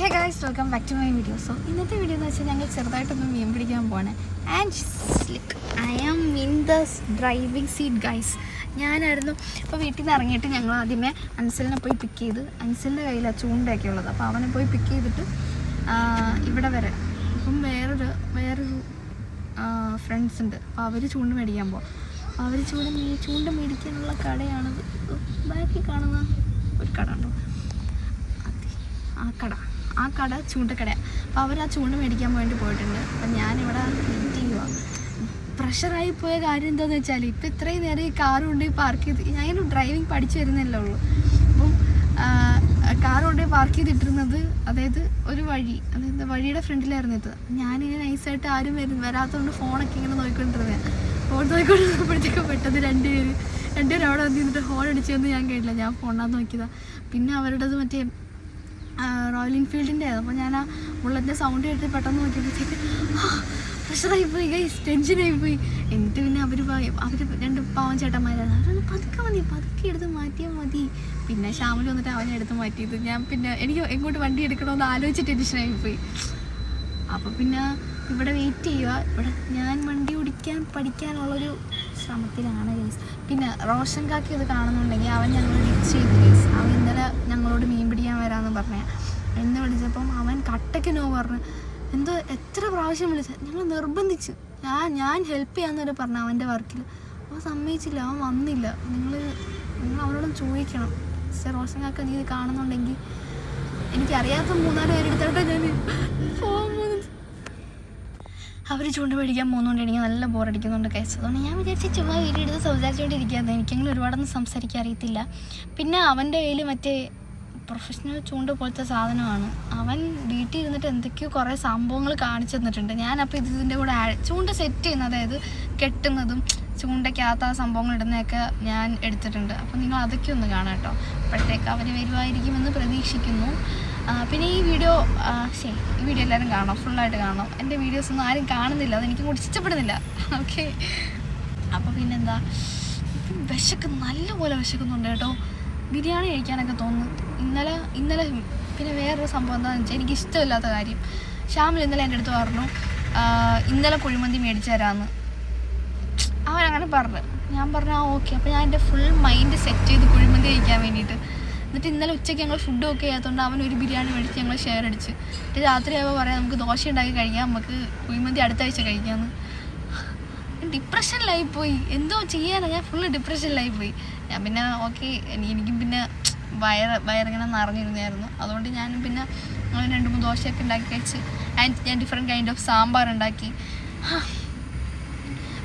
Hey guys welcome back to my video so ഇന്നത്തെ video എന്ന് വെച്ചാൽ ഞങ്ങൾ ചെറുതായിട്ടൊന്ന് മീൻ പിടിക്കാൻ പോവാണ്. And I am in the driving seat guys ഞാനായിരുന്നു ഇപ്പോൾ വീട്ടിൽ നിന്ന് ഇറങ്ങിയിട്ട് ഞങ്ങൾ ആദ്യമേ അൻസലിനെ പോയി പിക്ക് ചെയ്ത് അൻസലിന്റെ കയ്യിലാണ് ചൂണ്ടയൊക്കെ ഉള്ളത്. അപ്പോൾ അവനെ പോയി പിക്ക് ചെയ്തിട്ട് ഇവിടെ വരെ. ഇപ്പം വേറൊരു വേറൊരു ഫ്രണ്ട്സ് ഉണ്ട്. അപ്പോൾ അവർ ചൂണ്ട മേടിക്കാൻ പോകും അവർ ചൂണ്ട ചൂണ്ട മേടിക്കാനുള്ള കടയാണത് ബാക്കി കാണുന്ന ഒരു കട ഉണ്ടോ? ആ കട. ആ കട ചൂണ്ടക്കട. അപ്പോൾ അവർ ആ ചൂണ്ട മേടിക്കാൻ വേണ്ടി പോയിട്ടുണ്ട്. അപ്പം ഞാനിവിടെ വെയിറ്റ് ചെയ്യുക പ്രഷറായി പോയ കാര്യം എന്താണെന്ന് വെച്ചാൽ ഇപ്പം ഇത്രയും നേരം ഈ കാർ കൊണ്ട് പാർക്ക് ചെയ്ത് ഞാൻ ഡ്രൈവിംഗ് പഠിച്ചു വരുന്നല്ലേ ഉള്ളൂ. അപ്പം കാർ പാർക്ക് ചെയ്തിട്ടിരുന്നത് അതായത് ഒരു വഴി അതായത് വഴിയുടെ ഫ്രണ്ടിലായിരുന്നു ഇത്. ഞാനിങ്ങനെ നൈസായിട്ട് ആരും വരും വരാത്തതുകൊണ്ട് ഫോണൊക്കെ ഇങ്ങനെ നോക്കിക്കൊണ്ടിരുന്നത്. ഫോൺ നോക്കിക്കൊണ്ടിരുന്നപ്പോഴത്തേക്കും പെട്ടെന്ന് രണ്ടുപേര് രണ്ടുപേരും അവിടെ വന്നിരുന്നിട്ട് ഹോൺ അടിച്ചതെന്ന് ഞാൻ കേട്ടില്ല. ഞാൻ ഫോണിനകത്ത് നോക്കിയതാണ് പിന്നെ അവരുടേത് മറ്റേ റോയൽ എൻഫീൽഡിന്റെ അപ്പോൾ ഞാൻ ആ ബുള്ളറ്റിന്റെ സൗണ്ട് കേട്ട് പെട്ടെന്ന് നോക്കിയപ്പോഴത്തേക്ക് പ്രഷറായി പോയി ഗൈസ് ടെൻഷനായി പോയി എന്നിട്ട് പിന്നെ അവർ അവർ രണ്ട് പാവം ചേട്ടന്മാരാണ്. അവരൊന്ന് പതുക്കെ മതി പതുക്കെ എടുത്ത് മാറ്റിയാൽ മതി. പിന്നെ ശ്യാമിൽ വന്നിട്ട് അവനെ എടുത്ത് മാറ്റിയത്. ഞാൻ പിന്നെ എനിക്ക് എങ്ങോട്ട് വണ്ടി എടുക്കണമെന്ന് ആലോചിച്ച് ടെൻഷനായി പോയി അപ്പോൾ പിന്നെ ഇവിടെ വെയിറ്റ് ചെയ്യുക. ഇവിടെ ഞാൻ വണ്ടി ഓടിക്കാൻ പഠിക്കാനുള്ളൊരു ശ്രമത്തിലാണ് ഗൈസ്. പിന്നെ റോഷൻ കാക്കി ഇത് കാണുന്നുണ്ടെങ്കിൽ അവൻ ഞങ്ങൾ ഡിച്ച് ചെയ്തു ഗൈസ്. അവൻ ഇന്നലെ ഞങ്ങളോട് മീൻ പിടിക്കാൻ വരാമെന്ന് പറഞ്ഞ. എന്ന് വിളിച്ചപ്പം അവൻ കട്ടയ്ക്ക് നോ പറഞ്ഞു. എന്തോ എത്ര പ്രാവശ്യം വിളിച്ചത് ഞങ്ങൾ നിർബന്ധിച്ചു. ഞാൻ ഞാൻ ഹെൽപ്പ് ചെയ്യാമെന്നവരെ പറഞ്ഞു അവന്റെ വർക്കിൽ അവൻ സമ്മതിച്ചില്ല. അവൻ വന്നില്ല. നിങ്ങൾ നിങ്ങൾ അവനോടും ചോദിക്കണം. മിസ്റ്റർ റോഷൻ കാക്ക നീ ഇത് കാണുന്നുണ്ടെങ്കിൽ എനിക്കറിയാത്ത മൂന്നാൽ പേരെടുത്തോട്ടെ ഞാൻ പോകുന്നത് അവർ ചൂണ്ട പിടിക്കാൻ പോകുന്നതുകൊണ്ട് എനിക്ക് നല്ല ബോറടിക്കുന്നുണ്ട് കേസ് അതുകൊണ്ട് ഞാൻ വിചാരിച്ചു ചുമ്മാ വീഡിയോ എടുത്ത് സംസാരിച്ചുകൊണ്ടിരിക്കുകയാണ് എനിക്കെങ്കിലും ഒരുപാടൊന്നും സംസാരിക്കാൻ അറിയത്തില്ല. പിന്നെ അവന്റെ കയ്യിൽ മറ്റേ പ്രൊഫഷണൽ ചൂണ്ട പോലത്തെ സാധനമാണ്. അവൻ വീട്ടിൽ ഇരുന്നിട്ട് എന്തൊക്കെയോ കുറേ സംഭവങ്ങൾ കാണിച്ചു തന്നിട്ടുണ്ട്. ഞാനപ്പോൾ ഇത് ഇതിന്റെ കൂടെ ചൂണ്ട സെറ്റ് ചെയ്യുന്ന അതായത് കെട്ടുന്നതും ചൂണ്ടയ്ക്കകത്ത് ആ സംഭവങ്ങൾ ഇടുന്നതൊക്കെ ഞാൻ എടുത്തിട്ടുണ്ട്. അപ്പോൾ നിങ്ങൾ അതൊക്കെ ഒന്ന് കാണാം കേട്ടോ. അപ്പോഴത്തേക്ക് അവർ വരുമായിരിക്കുമെന്ന് പ്രതീക്ഷിക്കുന്നു. പിന്നെ ഈ വീഡിയോ ശരി ഈ വീഡിയോ എല്ലാവരും കാണണം ഫുള്ളായിട്ട് കാണണം എന്റെ വീഡിയോസ് ഒന്നും ആരും കാണുന്നില്ല അതെനിക്ക് കൂടി ഇഷ്ടപ്പെടുന്നില്ല. ഓക്കെ അപ്പോൾ പിന്നെന്താ? വിശക്ക് നല്ലപോലെ വിശക്കുന്നുണ്ട് കേട്ടോ. ബിരിയാണി കഴിക്കാനൊക്കെ തോന്നുന്നു. ഇന്നലെ ഇന്നലെ പിന്നെ വേറൊരു സംഭവം എന്താണെന്ന് വെച്ചാൽ എനിക്ക് ഇഷ്ടമില്ലാത്ത കാര്യം. ശ്യാമിൽ ഇന്നലെ എന്റെ അടുത്ത് പറഞ്ഞു ഇന്നലെ കുഴിമന്തി മേടിച്ചു തരാമെന്ന് അവൻ അങ്ങനെ പറഞ്ഞു. ഞാൻ പറഞ്ഞു ആ ഓക്കെ അപ്പോൾ ഞാൻ എന്റെ ഫുൾ മൈൻഡ് സെറ്റ് ചെയ്ത് കുഴിമന്തി കഴിക്കാൻ വേണ്ടിയിട്ട് എന്നിട്ട് ഇന്നലെ ഉച്ചയ്ക്ക് ഞങ്ങൾ ഫുഡ് ഒക്കെ ചെയ്യാത്തതുകൊണ്ട് അവൻ ഒരു ബിരിയാണി മേടിച്ച് ഞങ്ങൾ ഷെയർ അടിച്ച്. എന്നിട്ട് രാത്രി ആകുമ്പോൾ പറയാം നമുക്ക് ദോശ ഉണ്ടാക്കി കഴിക്കാം നമുക്ക് കുഴിമന്തി അടുത്ത ആഴ്ച കഴിക്കാമെന്ന് ഡിപ്രഷനിലായി പോയി. എന്തോ ചെയ്യാനാണ് ഞാൻ ഫുള്ള് ഡിപ്രഷനിലായി പോയി. ഞാൻ പിന്നെ ഓക്കെ എനിക്കും പിന്നെ വയർ വയറിങ്ങനെ നിറഞ്ഞിരുന്നായിരുന്നു അതുകൊണ്ട് ഞാനും പിന്നെ രണ്ട് മൂന്ന് ദോശയൊക്കെ ഉണ്ടാക്കി കഴിച്ച് ആൻഡ് ഞാൻ ഡിഫറെന്റ് കൈൻഡ് ഓഫ് സാമ്പാർ ഉണ്ടാക്കി.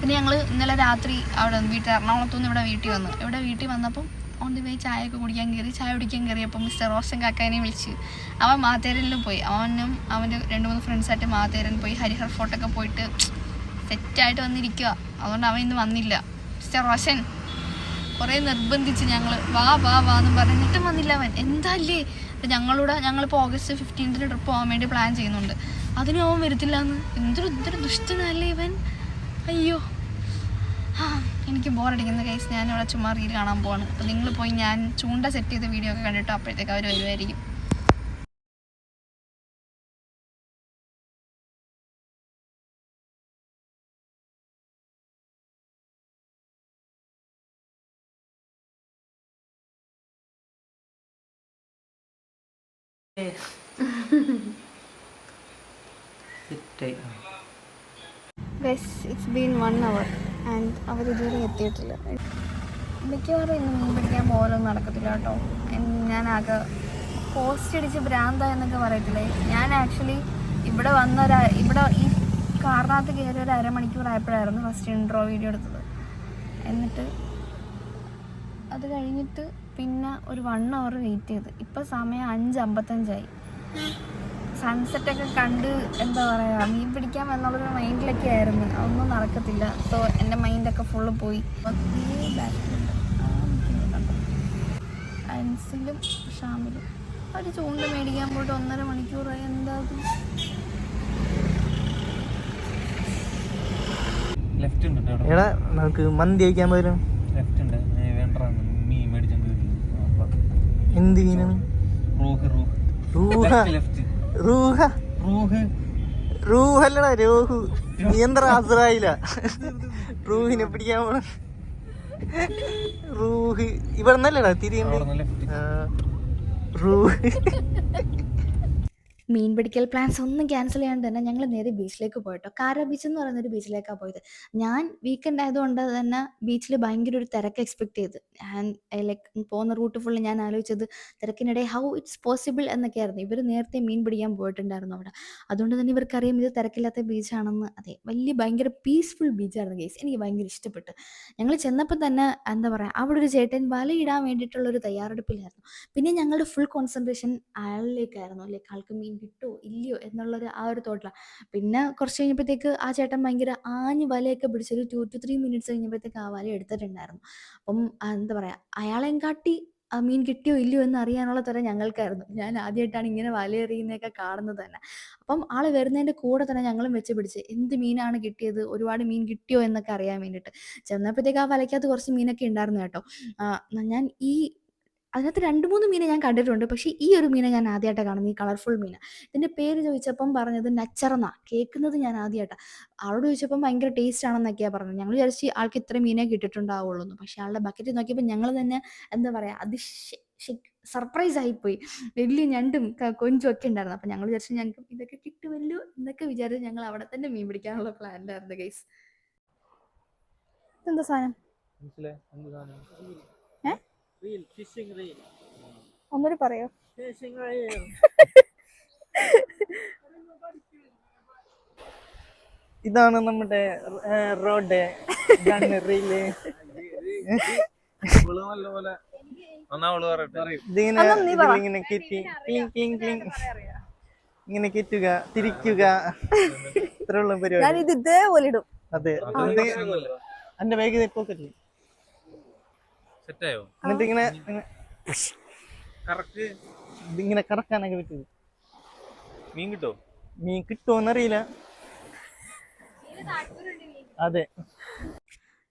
പിന്നെ ഞങ്ങൾ ഇന്നലെ രാത്രി അവിടെ വീട്ടിൽ എറണാകുളത്തു നിന്ന് ഇവിടെ വീട്ടിൽ വന്നു. ഇവിടെ വീട്ടിൽ വന്നപ്പം ഓൺ ദി വേ ചായയൊക്കെ കുടിക്കാൻ കയറി ചായ കുടിക്കാൻ കയറിയപ്പോൾ മിസ്റ്റർ റോഷൻ കാക്കാനെ വിളിച്ച്. അവൻ മാത്തേരനിൽ പോയി. അവനും അവന്റെ രണ്ട് മൂന്ന് ഫ്രണ്ട്സായിട്ട് മാത്തേരൻ പോയി ഹരിഹർ ഫോർട്ടൊക്കെ പോയിട്ട് സെറ്റായിട്ട് വന്നിരിക്കുക അതുകൊണ്ട് അവൻ ഇന്ന് വന്നില്ല. മിസ്റ്റർ റോഷൻ കുറേ നിർബന്ധിച്ച് ഞങ്ങൾ വാ വാ വാ എന്ന് പറഞ്ഞിട്ടും വന്നില്ല അവൻ. എന്താല്ലേ? അപ്പം ഞങ്ങളുടെ ഞങ്ങളിപ്പോൾ ഓഗസ്റ്റ് ഫിഫ്റ്റീൻത്തിന് ട്രിപ്പ് പോകാൻ വേണ്ടി പ്ലാൻ ചെയ്യുന്നുണ്ട്. അതിനും അവൻ വരത്തില്ല എന്ന് എന്തൊരു എന്തൊരു ദുഷ്ടനല്ലേ ഇവൻ? അയ്യോ. ആ, എനിക്ക് ബോറടിക്കുന്ന കേസ് ഞാൻ ഇവിടെ ചുമ്മാ റീൽ കാണാൻ പോവാണ്. അപ്പോൾ നിങ്ങൾ പോയി ഞാൻ ചൂണ്ട സെറ്റ് ചെയ്ത വീഡിയോ ഒക്കെ കണ്ടിട്ട് അപ്പോഴത്തേക്ക് അവർ വരുമായിരിക്കും but it's been one hour and അവർ ഇതുവരെ എത്തിയിട്ടില്ല. മിക്കവാറും ഇന്ന് മീൻ പിടിക്കാൻ പോലൊന്നും നടക്കത്തില്ല കേട്ടോ. ഞാനാകെ പോസ്റ്റ് അടിച്ച് ഭ്രാന്ത എന്നൊക്കെ പറയത്തില്ലേ? ഞാൻ ആക്ച്വലി ഇവിടെ വന്ന ഒരു ഇവിടെ ഈ കാറിനകത്ത് കയറി ഒരു അരമണിക്കൂർ ആയപ്പോഴായിരുന്നു ഫസ്റ്റ് ഇൻട്രോ വീഡിയോ എടുത്തത്. എന്നിട്ട് അത് കഴിഞ്ഞിട്ട് പിന്നെ ഒരു വൺ അവർ വെയിറ്റ് ചെയ്ത്. ഇപ്പം സമയം അഞ്ച് അമ്പത്തഞ്ചായി. സൺസെറ്റ് ഒക്കെ കണ്ട് എന്താ പറയുക മീൻ പിടിക്കാം എന്നുള്ളൊരു മൈൻഡിലൊക്കെ ആയിരുന്നു. അതൊന്നും നടക്കത്തില്ല. സോ എന്റെ മൈൻഡൊക്കെ ഫുള്ള് പോയി. അൻസിലും ഷാമിലും. ഒരു ചൂണ്ട മേടിക്കാൻ പോയിട്ട് ഒന്നര മണിക്കൂറായി എന്താ അത്? ലെഫ്റ്റ് ഉണ്ട് എടാ നമുക്ക് മന്തി കഴിക്കാൻ അപ്പൊ എന്ത് മീനാണ്? റൂഹ് റൂഹ്. റൂഹ. ലെഫ്റ്റ് ലെഫ്റ്റ് റൂഹ. റൂഹ്. റൂഹല്ലടാ രോഹു. നീ എന്താ അസറായില്ല റൂഹിനെ പിടിക്കാൻ പോണ. റൂഹ്. ഇവിടെ നിന്നല്ലടാ തിരിയുണ്ട് റൂഹ്. മീൻ പിടിക്കൽ പ്ലാൻസ് ഒന്നും ക്യാൻസൽ ചെയ്യാണ്ട് തന്നെ ഞങ്ങൾ നേരെ ബീച്ചിലേക്ക് പോയിട്ടോ. കാര ബീച്ച് എന്ന് പറയുന്ന ഒരു ബീച്ചിലേക്കാണ് പോയത്. ഞാൻ വീക്കെൻഡ് ആയതുകൊണ്ട് തന്നെ ബീച്ചിൽ ഭയങ്കര ഒരു തിരക്ക് എക്സ്പെക്ട് ചെയ്ത്. ലൈക്ക് പോകുന്ന റൂട്ട് ഫുള്ള് ഞാൻ ആലോചിച്ചത് തിരക്കിനിടെ ഹൗ ഇറ്റ്സ് പോസിബിൾ എന്നൊക്കെ ആയിരുന്നു ഇവർ നേരത്തെ മീൻ പിടിക്കാൻ പോയിട്ടുണ്ടായിരുന്നു അവിടെ. അതുകൊണ്ട് തന്നെ ഇവർക്കറിയാം ഇത് തിരക്കില്ലാത്ത ബീച്ചാണെന്ന് അതെ വലിയ ഭയങ്കര പീസ്ഫുൾ ബീച്ചായിരുന്നു ഗേസ് എനിക്ക് ഭയങ്കര ഇഷ്ടപ്പെട്ടു. ഞങ്ങൾ ചെന്നപ്പോൾ തന്നെ എന്താ പറയുക അവിടെ ഒരു ചേട്ടൻ വലയിടാൻ വേണ്ടിയിട്ടുള്ള ഒരു തയ്യാറെടുപ്പിലായിരുന്നു. പിന്നെ ഞങ്ങളുടെ ഫുൾ കോൺസെൻട്രേഷൻ അയാളിലേക്കായിരുന്നു. ലൈക്ക് ആൾക്ക് മീൻ കിട്ടുമോ ഇല്ലയോ? എന്നുള്ളൊരു ആ ഒരു തോട്ടിലാണ് പിന്നെ കുറച്ച് കഴിഞ്ഞപ്പോഴത്തേക്ക് ആ ചേട്ടൻ ഭയങ്കര ആഞ്ഞ് വലയൊക്കെ പിടിച്ചൊരു ടു ടു ത്രീ മിനിറ്റ്സ് കഴിഞ്ഞപ്പോഴത്തേക്ക് ആ വല എടുത്തിട്ടുണ്ടായിരുന്നു. അപ്പം എന്താ പറയുക അയാളെയും കാട്ടി ആ മീൻ കിട്ടിയോ ഇല്ലയോ എന്ന് അറിയാനുള്ള തരം ഞങ്ങൾക്കായിരുന്നു. ഞാൻ ആദ്യമായിട്ടാണ് ഇങ്ങനെ വല എറിയുന്നതൊക്കെ കാണുന്നത് തന്നെ. അപ്പം ആൾ വരുന്നതിന്റെ കൂടെ തന്നെ ഞങ്ങളും വെച്ച് പിടിച്ച് എന്ത് മീനാണ് കിട്ടിയത്? ഒരുപാട് മീൻ കിട്ടിയോ എന്നൊക്കെ അറിയാൻ വേണ്ടിയിട്ട്. ചെന്നപ്പോഴത്തേക്ക് ആ വലയ്ക്കകത്ത് കുറച്ച് മീനൊക്കെ ഉണ്ടായിരുന്നു കേട്ടോ. ഞാൻ ഈ അതിനകത്ത് രണ്ട് മൂന്ന് മീനെ ഞാൻ കണ്ടിട്ടുണ്ട്. പക്ഷേ ഈ ഒരു മീനെ ഞാൻ ആദ്യമായിട്ടാണ് കാണുന്നത് ഈ കളർഫുൾ മീൻ ഇതിന്റെ പേര് ചോദിച്ചപ്പം പറഞ്ഞത് നച്ചറന്ന. കേൾക്കുന്നത് ഞാൻ ആദ്യമായിട്ടാണ് ആളോട് ചോദിച്ചപ്പം ഭയങ്കര ടേസ്റ്റ് ആണെന്നൊക്കെയാണ് പറഞ്ഞത്. ഞങ്ങൾ വിചാരിച്ച് ആൾക്ക് ഇത്ര മീനേ കിട്ടിയിട്ടുണ്ടാവുള്ളൂ എന്ന് പക്ഷേ ആളുടെ ബക്കറ്റ് നോക്കിയപ്പോൾ ഞങ്ങൾ തന്നെ എന്താ പറയുക അതിശ സർപ്രൈസ് ആയിപ്പോയി. വലിയ ഞണ്ടും കൊഞ്ചും ഒക്കെ ഉണ്ടായിരുന്നു. അപ്പം ഞങ്ങൾ വിചാരിച്ചു ഞങ്ങൾക്ക് ഇതൊക്കെ കിട്ടുമല്ലോ എന്നൊക്കെ വിചാരിച്ച് ഞങ്ങൾ അവിടെ തന്നെ മീൻ പിടിക്കാനുള്ള ഉണ്ടായിരുന്നു ഗൈസ് എന്താ സാധനം? റീൽ ഫിഷിംഗ് റീൽ ഒന്നൂടി പറയോ. ഫിഷിംഗ് റീൽ ഇതാണ് നമ്മുടെ റോഡ്. ഇതാണ് റീൽ. ഇവൾ നല്ലപോലെ എന്നാ അവൾ പറയട്ടെ. ഇതിങ്ങനെ അന്നാ നീ പറ. ഇതിലിങ്ങനെ കെറ്റി ക്ലിങ് ക്ലിങ് ക്ലിങ്. ഇങ്ങനെ കിറ്റുക തിരിക്കുക. ഇത്രയുള്ള പരിപാടി. ഇതേപോലെ ഇടും. അതെ. എന്റെ ബാഗ് പോക്കറ്റിൽ സെറ്റായോ? എന്നിട്ട് ഇങ്ങനെ ഇങ്ങനെ കറക്റ്റ് ഇതിങ്ങനെ കറക്കാനൊക്കെ പറ്റും മീൻ കിട്ടോ? മീൻ കിട്ടുമോന്നറിയില്ല അതെ.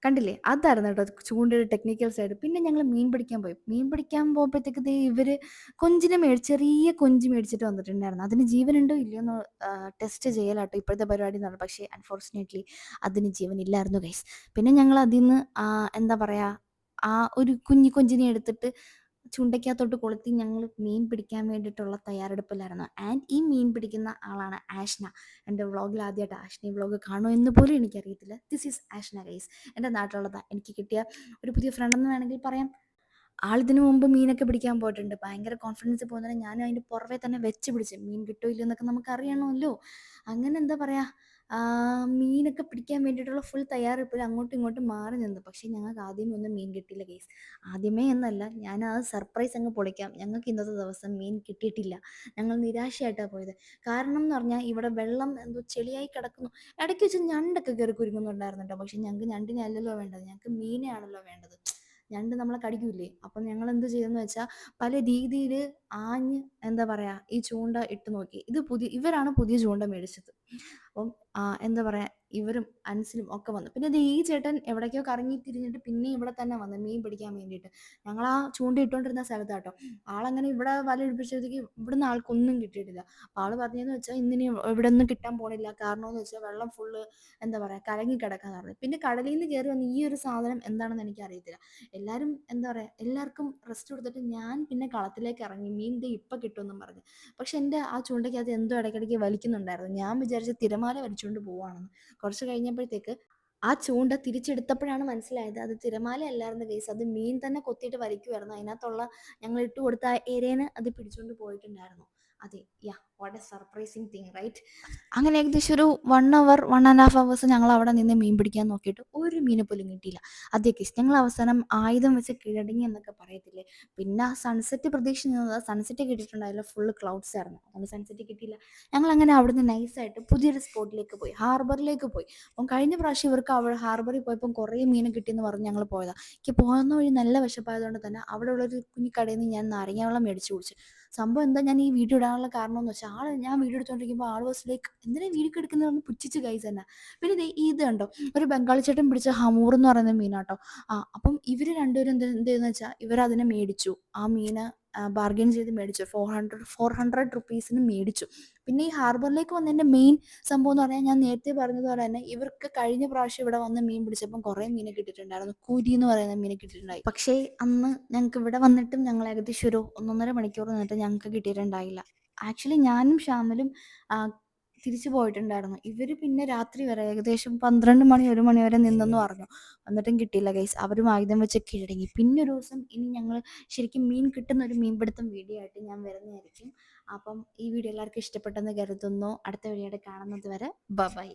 കണ്ടില്ലേ? അതായിരുന്നു കേട്ടോ ചൂണ്ടയുടെ ടെക്നിക്കൽ സൈഡ് പിന്നെ ഞങ്ങൾ മീൻ പിടിക്കാൻ പോയി. മീൻ പിടിക്കാൻ പോകുമ്പോഴത്തേക്ക് ദേ ഇവർ കൊഞ്ചിനെ മേടിച്ച് ചെറിയ കൊഞ്ച് മേടിച്ചിട്ട് വന്നിട്ടുണ്ടായിരുന്നു. അതിന് ജീവനുണ്ടോ ഇല്ലയോ എന്ന് ടെസ്റ്റ് ചെയ്യലാട്ടോ ഇപ്പോഴത്തെ പരിപാടി എന്ന് പറഞ്ഞു. പക്ഷേ അൺഫോർച്ചുനേറ്റ്ലി അതിന് ജീവനില്ലായിരുന്നു ഗൈസ് പിന്നെ ഞങ്ങൾ അതിൽ നിന്ന് എന്താ പറയുക ആ ഒരു കുഞ്ഞി കൊഞ്ചിനെ എടുത്തിട്ട് ചുണ്ടയ്ക്കകത്തോട്ട് കൊളുത്തി ഞങ്ങൾ മീൻ പിടിക്കാൻ വേണ്ടിയിട്ടുള്ള തയ്യാറെടുപ്പിലായിരുന്നു. ആൻഡ് ഈ മീൻ പിടിക്കുന്ന ആളാണ് ആഷ്ന. എന്റെ വ്ളോഗിൽ ആദ്യമായിട്ട് ആഷ്ന വ്ളോഗ് കാണുമോ എന്ന് പോലും എനിക്കറിയത്തില്ല. ദിസ് ഈസ് ആഷ്ന ഗൈസ് എന്റെ നാട്ടിലുള്ളതാണ് എനിക്ക് കിട്ടിയ ഒരു പുതിയ ഫ്രണ്ട് എന്ന് വേണമെങ്കിൽ പറയാം. ആളിതിനു മുമ്പ് മീനൊക്കെ പിടിക്കാൻ പോയിട്ടുണ്ട്. ഭയങ്കര കോൺഫിഡൻസ് പോകുന്നതിന് ഞാൻ അതിന്റെ പുറവെ തന്നെ വെച്ച് പിടിച്ച്. മീൻ കിട്ടോ ഇല്ലയോ എന്നൊക്കെ നമുക്ക് അറിയണമല്ലോ. അങ്ങനെ എന്താ പറയുക മീനൊക്കെ പിടിക്കാൻ വേണ്ടിയിട്ടുള്ള ഫുൾ തയ്യാറെടുപ്പിൽ അങ്ങോട്ടും ഇങ്ങോട്ടും മാറി നിന്നു. പക്ഷേ ഞങ്ങൾക്ക് ആദ്യമേ ഒന്നും മീൻ കിട്ടിയില്ല കേസ് ആദ്യമേ എന്നല്ല ഞാൻ ആ സർപ്രൈസ് അങ്ങ് പൊളിക്കാം. ഞങ്ങൾക്ക് ഇന്നത്തെ ദിവസം മീൻ കിട്ടിയിട്ടില്ല. ഞങ്ങൾ നിരാശയായിട്ടാണ് പോയത്. കാരണം എന്ന് പറഞ്ഞാൽ ഇവിടെ വെള്ളം എന്തോ ചെളിയായി കിടക്കുന്നു. ഇടയ്ക്ക് വെച്ച് ഞണ്ടൊക്കെ കയറി കുരുങ്ങുന്നുണ്ടായിരുന്നു കേട്ടോ പക്ഷെ ഞങ്ങൾക്ക് ഞണ്ടിനെ അല്ലല്ലോ വേണ്ടത്. ഞങ്ങൾക്ക് മീനെയാണല്ലോ വേണ്ടത്. ഞണ്ട് നമ്മളെ കടിക്കൂലേ അപ്പം ഞങ്ങൾ എന്ത് ചെയ്തെന്ന് വെച്ചാൽ പല രീതിയിൽ ആഞ്ഞ് എന്താ പറയാ ഈ ചൂണ്ട ഇട്ട് നോക്കി. ഇത് പുതിയ ഇവരാണ് പുതിയ ചൂണ്ട മേടിച്ചത്. അപ്പം എന്താ പറയാ ഇവരും അൻസിലും ഒക്കെ വന്നു. പിന്നെ ഈ ചേട്ടൻ എവിടേക്കോ കറങ്ങി തിരിഞ്ഞിട്ട് പിന്നെ ഇവിടെ തന്നെ വന്നു മീൻ പിടിക്കാൻ വേണ്ടിയിട്ട്. ഞങ്ങൾ ആ ചൂണ്ട ഇട്ടുകൊണ്ടിരുന്ന സ്ഥലത്താട്ടോ. ആളങ്ങനെ ഇവിടെ വല ഇടിപ്പിച്ചപ്പോഴത്തേക്ക് ഇവിടുന്ന് ആൾക്കൊന്നും കിട്ടിയിട്ടില്ല. അപ്പോൾ ആൾ പറഞ്ഞതെന്ന് വെച്ചാൽ ഇന്നിനി ഇവിടെ ഒന്നും കിട്ടാൻ പോണില്ല. കാരണം എന്ന് വെച്ചാൽ വെള്ളം ഫുള്ള് എന്താ പറയാ കലങ്ങി കിടക്കാന്ന് പറഞ്ഞു. പിന്നെ കടലിൽ നിന്ന് കയറി വന്ന ഈ ഒരു സാധനം എന്താണെന്ന് എനിക്ക് അറിയത്തില്ല. എല്ലാവരും എന്താ പറയാ എല്ലാവർക്കും റെസ്റ്റ് കൊടുത്തിട്ട് ഞാൻ പിന്നെ കളത്തിലേക്ക് ഇറങ്ങി. മീൻ ദേ ഇപ്പം കിട്ടുമെന്നും പറഞ്ഞു. പക്ഷെ എന്റെ ആ ചൂണ്ടയ്ക്ക് അത് എന്തോ ഇടയ്ക്കിടയ്ക്ക് വലിക്കുന്നുണ്ടായിരുന്നു. ഞാൻ വിചാരിച്ച തിരമാല വലിച്ചുകൊണ്ട് പോവാണെന്ന്. കുറച്ച് കഴിഞ്ഞപ്പോഴത്തേക്ക് ആ ചൂണ്ട തിരിച്ചെടുത്തപ്പോഴാണ് മനസ്സിലായത് അത് തിരമാല അല്ലായിരുന്നു കേസ് അത് മീൻ തന്നെ കൊത്തിയിട്ട് വലിക്കുമായിരുന്നു അതിനകത്തുള്ള ഞങ്ങൾ ഇട്ട് കൊടുത്ത ആ അത് പിടിച്ചുകൊണ്ട് പോയിട്ടുണ്ടായിരുന്നു. അതെ yeah. What a surprising thing right അങ്ങനെ ഏകദേശം ഒരു one hour one and half hours ഞങ്ങൾ അവിടെ നിന്ന് മീൻ പിടിക്കാൻ നോക്കിയിട്ട് ഒരു മീനെ പോലും കിട്ടിയില്ല. അതൊക്കെ ഞങ്ങൾ അവസാനം ആയുധം വെച്ച് കീഴടങ്ങി എന്നൊക്കെ പറയത്തില്ലേ? പിന്നെ സൺസെറ്റ് പ്രതീക്ഷ നിന്നത് സൺസെറ്റ് കിട്ടിയിട്ടുണ്ടായില്ല ഫുള്ള് ക്ലൗഡ്സ് ആയിരുന്നു. അതുകൊണ്ട് സൺസെറ്റ് കിട്ടിയില്ല. ഞങ്ങൾ അങ്ങനെ അവിടുന്ന് നൈസായിട്ട് പുതിയൊരു സ്പോട്ടിലേക്ക് പോയി ഹാർബറിലേക്ക് പോയി. അപ്പം കഴിഞ്ഞ പ്രാവശ്യം ഇവർക്ക് അവിടെ ഹാർബറിൽ പോയപ്പോൾ കുറേ മീൻ കിട്ടിയെന്ന് പറഞ്ഞ് ഞങ്ങൾ പോയതാണ് എനിക്ക് പോകുന്ന വഴി നല്ല വിശപ്പായതുകൊണ്ട് തന്നെ അവിടെ ഉള്ളൊരു കുഞ്ഞു കടയിൽ നിന്ന് ഞാൻ നാരങ്ങ വെള്ളം മേടിച്ച് കുടിച്ചു. സംഭവം എന്താ? ഞാൻ ഈ വീഡിയോ ഇടാനുള്ള കാരണം എന്ന് വെച്ചാൽ ആൾ ഞാൻ വീഡിയോ എടുത്തോണ്ടിരിക്കുമ്പോൾ ആൾ വാസ് ലൈക്ക് എന്തിനാ വീഡിയോ എടുക്കുന്നതെന്ന് പുച്ഛിച്ച് കൈസ് തന്നെ പിന്നെ ദേ ഇത് കണ്ടോ? ഒരു ബംഗാളി ചേട്ടൻ പിടിച്ച ഹമൂർ എന്ന് പറയുന്ന മീനാട്ടോ ആ അപ്പം ഇവർ രണ്ടുപേരും എന്ത് എന്തെന്ന് വെച്ചാൽ ഇവർ അതിനെ മേടിച്ചു. ആ മീന് ബാർഗെയിൻ ചെയ്ത് മേടിച്ചു. ഫോർ ഹൺഡ്രഡ് ഫോർ ഹൺഡ്രഡ് റുപ്പീസിന് മേടിച്ചു. പിന്നെ ഈ ഹാർബറിലേക്ക് വന്നതിന്റെ മെയിൻ സംഭവം എന്ന് പറഞ്ഞാൽ ഞാൻ നേരത്തെ പറഞ്ഞതുപോലെ തന്നെ ഇവർക്ക് കഴിഞ്ഞ പ്രാവശ്യം ഇവിടെ വന്ന് മീൻ പിടിച്ചപ്പം കുറേ മീനെ കിട്ടിയിട്ടുണ്ടായിരുന്നു. കൂരി എന്ന് പറയുന്ന മീനെ കിട്ടിയിട്ടുണ്ടായി. പക്ഷേ അന്ന് ഞങ്ങൾക്ക് ഇവിടെ വന്നിട്ടും ഞങ്ങൾ ഏകദേശം ഒരു ഒന്നൊന്നര മണിക്കൂർ നിന്നിട്ട് ഞങ്ങൾക്ക് കിട്ടിയിട്ടുണ്ടായില്ല. ആക്ച്വലി ഞാനും ശ്യാമലും തിരിച്ചു പോയിട്ടുണ്ടായിരുന്നു. ഇവർ പിന്നെ രാത്രി വരെ ഏകദേശം പന്ത്രണ്ട് മണി ഒരു മണി വരെ നിന്നെന്ന് പറഞ്ഞു. എന്നിട്ടും കിട്ടിയില്ല ഗൈസ് അവരും ആയുധം വെച്ച് കീഴടങ്ങി പിന്നെ ഒരു ദിവസം ഇനി ഞങ്ങൾ ശരിക്കും മീൻ കിട്ടുന്ന ഒരു മീൻപിടുത്തം വീഡിയോ ആയിട്ട് ഞാൻ വരുന്നതായിരിക്കും. അപ്പം ഈ വീഡിയോ എല്ലാവർക്കും ഇഷ്ടപ്പെട്ടെന്ന് കരുതുന്നു. അടുത്ത വീഡിയോ കാണുന്നത് വരെ ബൈ